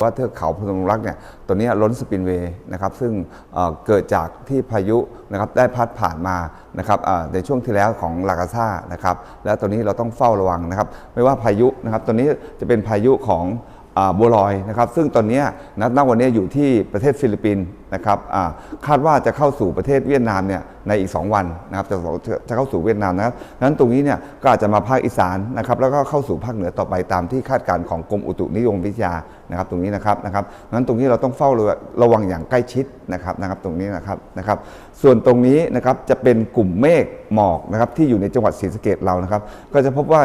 ว่าเทือกเขาพนมรักเนี่ยตัวนี้ล้นสปินเวย์นะครับซึ่งเเกิดจากที่พายุนะครับได้พัดผ่านมานะครับในช่วงที่แล้วของลากาซ่านะครับและตัวนี้เราต้องเฝ้าระวังนะครับไม่ว่าพายุนะครับตัวนี้จะเป็นพายุของอบัวลอยนะครับซึ่งตอนนี้ยนะณวันนี้อยู่ที่ประเทศฟิลิปปินส์นะครับอ่าคาดว่าจะเข้าสู่ประเทศเวียดนามเนี่ยในอีก 2 วันนะครับจะจะเข้าสู่เวียดนามนะครับนั้นตรงนี้เนี่ยก็อาจจะมาภาคอีสานนะครับแล้วก็เข้าสู่ภาคเหนือต่อไปตามที่คาดการณ์ของกรมอุตุนิยมวิทยานะครับตรงนี้นะครับนะครับนั้นตรงนี้เราต้องเฝ้าระวังอย่างใกล้ชิดนะครับนะครับตรงนี้นะครับนะครับส่วนตรงนี้นะครับจะเป็นกลุ่มเมฆหมอกนะครับที่อยู่ในจังหวัดศรีสะเกดเรานะครับก็จะพบว่า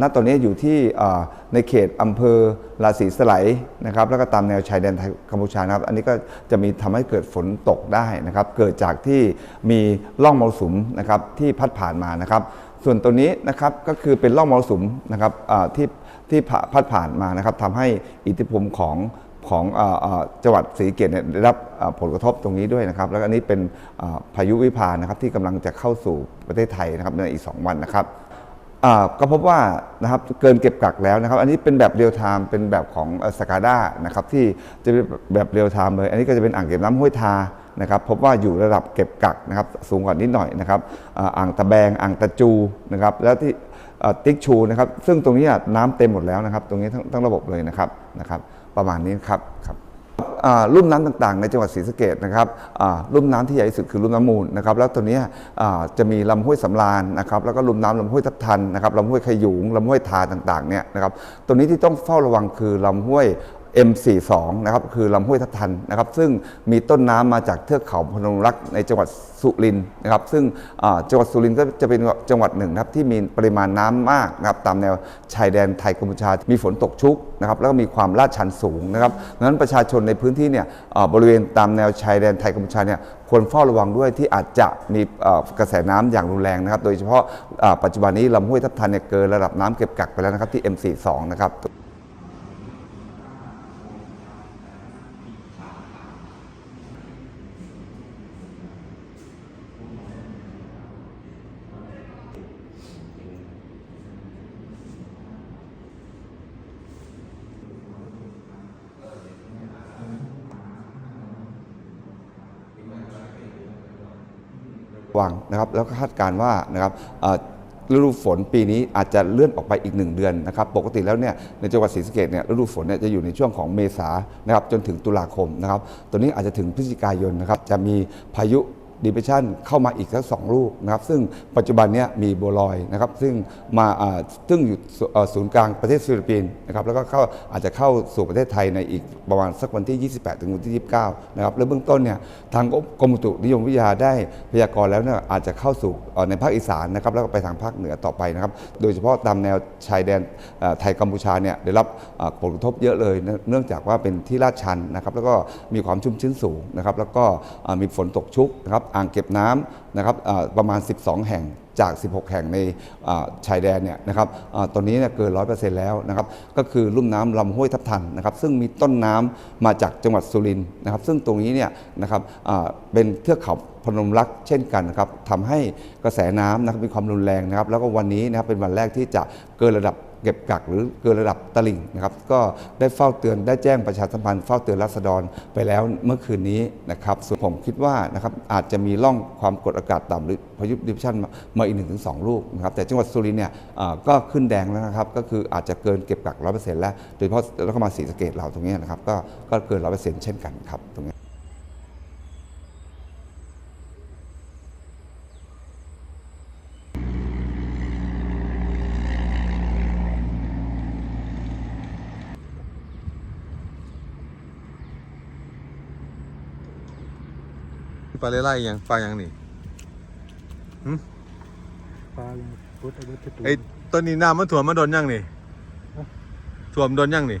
ณตอนนี้อยู่ที่ในเขตอำเภอราศีสไลนะครับแล้วก็ตามแนวชายแดนไทยกัมพูชานะครับอันนี้ก็จะมีทำำให้เกิดฝนตกได้นะครับ เกิดจากที่มีร่องมรสุมนะครับที่พัดผ่านมานะครับ ส่วนตัวนี้นะครับก็คือเป็นร่องมรสุมนะครับที่ที่พัดผ่านมานะครับทำให้อิทธิพลของของจังหวัดศรีเกษเนี่ยได้รับผลกระทบตรงนี้ด้วยนะครับ แล้วอันนี้เป็นพายุวิภานะครับที่กำลังจะเข้าสู่ประเทศไทยนะครับในอีก 2 วันนะครับ ก็พบว่านะครับเกินเก็บกักแล้วนะครับ อันนี้เป็นแบบเรียลไทม์เป็นแบบของสกาด้านะครับที่จะเป็นแบบเรียลไทม์เลย อันนี้ก็จะเป็นอ่างเก็บน้ำห้วยทานะครับพบว่าอยู่ระดับเก็บกักนะครับสูงกว่านิดหน่อยนะครับอ่างตะแบงอ่างตะจูนะครับแล้วที่ติ๊กชูนะครับซึ่งตรงนี้น้ำเต็มหมดแล้วนะครับ ตรงนี้ทั้งระบบเลยนะครับนะครับ ประมาณนี้ครับครับ ลุ่มน้ำต่างๆ ในจังหวัดศรีสะเกดนะครับรุ่มน้ำที่ใหญ่ที่สุดคือลุ่มน้ำมูลนะครับแล้วตัวนี้จะมีลำห้วยสำราญนะครับแล้วก็ลุ่มน้ำลำห้วยทับทันนะครับลำห้วยขยุงลำห้วยทาต่างๆเนี่ยนะครับตัวนี้ที่ต้องเฝ้าระวังคือลำห้วย M42 นะครับคือลำห้วยทับทันนะครับซึ่งมีต้นน้ำมาจากเทือกเขาพนมรักในจังหวัดสุรินทร์นะครับซึ่งจังหวัดสุรินทร์ก็จะเป็นจังหวัดหนึ่งนะครับที่มีปริมาณน้ำมากนะครับตามแนวชายแดนไทยกัมพูชา มีฝนตกชุกนะครับแล้วก็มีความลาดชันสูงนะครับดังนั้นประชาชนในพื้นที่เนี่ยบริเวณตามแนวชายแดนไทยกัมพูชาเนี่ยควรเฝ้าระวังด้วยที่อาจจะมีกระแสน้ำอย่างรุนแรงนะครับ โดยเฉพาะปัจจุบันนี้ลำห้วยทับทันเนี่ยเกินระดับน้ำเก็บกักไปแล้วนะครับที่ M42 นะครับ วังนะครับแล้วก็คาดการณ์ว่านะครับฤดูฝนปีนี้อาจจะเลื่อนออกไปอีก 1 เดือนนะครับปกติแล้วเนี่ยในจังหวัดศรีสะเกดเนี่ยฤดูฝนเนี่ยจะอยู่ในช่วงของเมษานะครับจนถึงตุลาคมนะครับตัวนี้อาจจะถึงพฤศจิกายนนะครับจะมีพายุ ดิเ r ชันเข้ามาอีกสักสองลูกนะครับซึ่งปัจจุบันนี้มีบัวลอยนะครับซึ่งมาอ่าซึ่งอยู่ศูนย์กลางประเทศฟิลิปปินส์นะครับแล้วก็เข้าอาจจะเข้าสู่ประเทศไทยในอีกประมาณสักวันที่ 28 ถึงวันที่ 29 นะครับและเบื้องต้นเนี่ยทางกรมอุตุนิยมวิทยาได้พยากรณ์แล้วเนี่ยอาจจะเข้าสู่ในภาคอีสานนะครับแล้วก็ไปทางภาคเหนือต่อไปนะครับโดยเฉพาะตามแนวชายแดนไทยกัมพูชาเนี่ยได้รับผลกระทบเยอะเลย เนื่องจากว่าเป็นที่ลาดชันนะครับแล้วก็มีความชุ่มชื้นสูงนะครับแล้วก็มีฝนตกชุกนะครับอ่างเก็บน้ำนะครับประมาณ 12 แห่งจาก 16 แห่งในชายแดนเนี่ยนะครับอตอนนี้เนี่ยเกิน 100%แล้วนะครับ ก็คือลุ่มน้ำลำห้วยทับทันนะครับ ซึ่งมีต้นน้ำมาจากจังหวัดสุรินทร์นะครับ ซึ่งตรงนี้เนี่ยนะครับเป็นเทือกเขาพนมรักเช่นกันนะครับทำให้กระแสน้ำนะครับมีความรุนแรงนะครับ แล้วก็วันนี้นะครับเป็นวันแรกที่จะเกินระดับ เก็บกักหรือเกินระดับตลิ่งนะครับก็ได้เฝ้าเตือนได้แจ้งประชาสัมพันธ์เฝ้าเตือนรัษฎรไปแล้วเมื่อคืนนี้นะครับส่วนผมคิดว่านะครับอาจจะมีร่องความกดอากาศต่ำหรือพายุดิฟชันมาอีก1-2ลูกนะครับแต่จังหวัดสุรินทร์เนี่ยก็ขึ้นแดงแล้วนะครับก็คืออาจจะเกินเก็บกัก100%แล้ว โดยเฉพาะแล้วก็มาศรีสเกดเราตรงนี้นะครับก็ก็เกิน100%เช่นกันครับตรงนี้ ปลาเล่ไล่ยังปลายังนี่ปลาพุทธอายุตไอ้ต้นนี้น้ำมันถ่วมมันโดนยังนี่ถ่วมโดนยังนี่